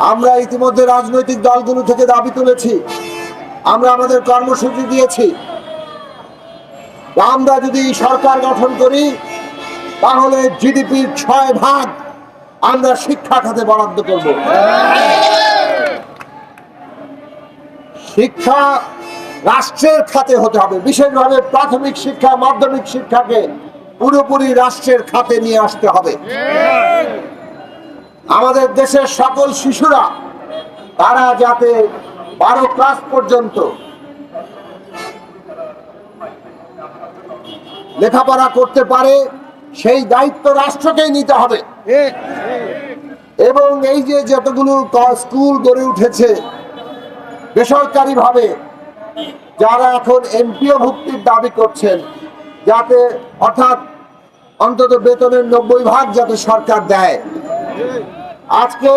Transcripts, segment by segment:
আমরা ইতিমধ্যে রাজনৈতিক দলগুলো থেকে দাবি তুলেছি। আমরা আমাদের কর্মসূচি দিয়েছি। আমরা যদি সরকার গঠন করি, তাহলে জিডিপির ছয় ভাগ আমরা শিক্ষা খাতে বরাদ্দ করব। শিক্ষা রাষ্ট্রের খাতে হতে হবে। বিশেষভাবে প্রাথমিক শিক্ষা, মাধ্যমিক শিক্ষাকে পুরোপুরি রাষ্ট্রের খাতে নিয়ে আসতে হবে। আমাদের দেশের সকল শিশুরা, তারা যাতে বারো ক্লাস পর্যন্ত লেখাপড়া করতে পারে, সেই দায়িত্ব রাষ্ট্রকেই নিতে হবে। এবং এই যে যতগুলো স্কুল গড়ে উঠেছে বেসরকারি ভাবে যারা এখন এমপিও ভুক্তির দাবি করছেন, যাতে অর্থাৎ অন্তত বেতনের নব্বই ভাগ যাতে সরকার দেয় আজকে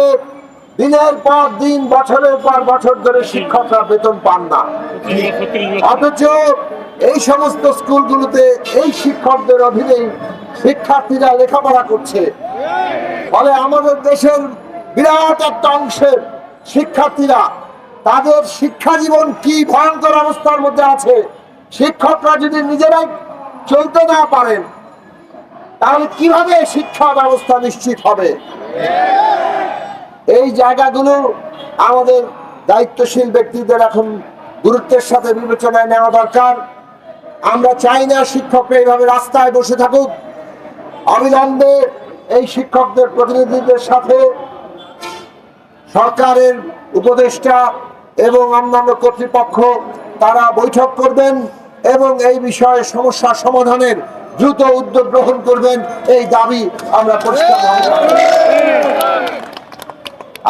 দিনের পর দিন, বছরের পর বছর ধরে শিক্ষকরা বেতন পান না। অথচ এই সমস্ত স্কুলগুলোতে এই শিক্ষকদের অধীনেই শিক্ষার্থীরা লেখাপড়া করছে। ফলে আমাদের দেশের বিরাট একটা অংশের শিক্ষার্থীরা তাদের শিক্ষা জীবন কি ভয়ঙ্কর অবস্থার মধ্যে আছে, শিক্ষকরা যদি নিজেরাই চলতে না পারেন তাহলে কীভাবে শিক্ষা ব্যবস্থা নিশ্চিত হবে? এই জায়গাগুলো আমাদের দায়িত্বশীল ব্যক্তিদের এখন গুরুত্বের সাথে বিবেচনায় নেওয়া দরকার। আমরা চাই না শিক্ষকরা এইভাবে রাস্তায় বসে থাকুক। অবিলম্বে এই শিক্ষকদের প্রতিনিধিদের সাথে সরকারের উপদেষ্টা এবং অন্যান্য কর্তৃপক্ষ তারা বৈঠক করবেন। এবং এই বিষয়ে সমস্যা সমাধানের দ্রুত উদ্যোগ গ্রহণ করবেন এই দাবি আমরা পরিষ্কার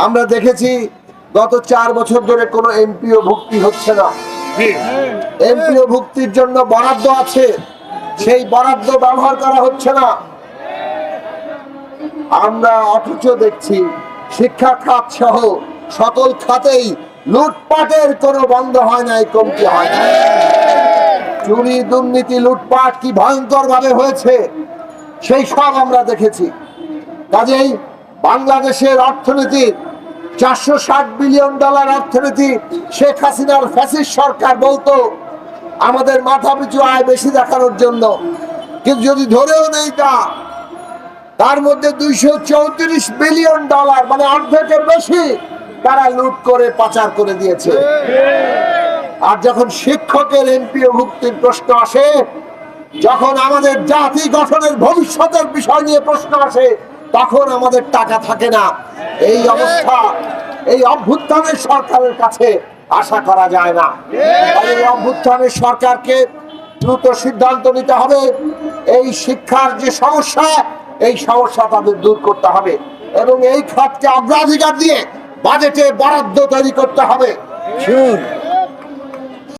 আমরা দেখেছি গত চার বছর ধরে কোনো এমপিও ভুক্তি হচ্ছে না। এমপিও ভুক্তির জন্য বরাদ্দ আছে। সেই বরাদ্দ ব্যবহার করা হচ্ছে না। আমরা অথচ দেখছি শিক্ষা খাত সহ সকল খাতেই লুটপাটের কোনো বন্ধ হয় নাই কমতি হয় না চুরি, দুর্নীতি, লুটপাট কি ভয়ঙ্কর ভাবে হয়েছে, সেই সব আমরা দেখেছি। কাজেই বাংলাদেশের অর্থনীতি, চারশো ষাট বিলিয়ন ডলার অর্থনীতি, শেখ হাসিনার ফ্যাসিস্ট সরকার বলতো, আমাদের মাথা পিছু আয় বেশি দেখানোর জন্য। কিন্তু যদি ধরেও নেই তা, তার মধ্যে দুইশো চৌত্রিশ বিলিয়ন ডলার মানে অর্ধেকের বেশি, তারা লুট করে, পাচার করে দিয়েছে। আর যখন শিক্ষকের এমপিও মুক্তির প্রশ্ন আসে, যখন আমাদের জাতি গঠনের ভবিষ্যতের বিষয় নিয়ে প্রশ্ন আসে, তখন আমাদের টাকা থাকে না। এই অবস্থা, এই অভ্যুত্থানের সরকারের কাছে আশা করা যায় না। এই অভ্যুত্থানের সরকারকে দ্রুত সিদ্ধান্ত নিতে হবে। এই শিক্ষার যে সমস্যা, এই সমস্যা তাদের দূর করতে হবে। এবং এই খাতকে অগ্রাধিকার দিয়ে বাজেটে বরাদ্দ তৈরি করতে হবে।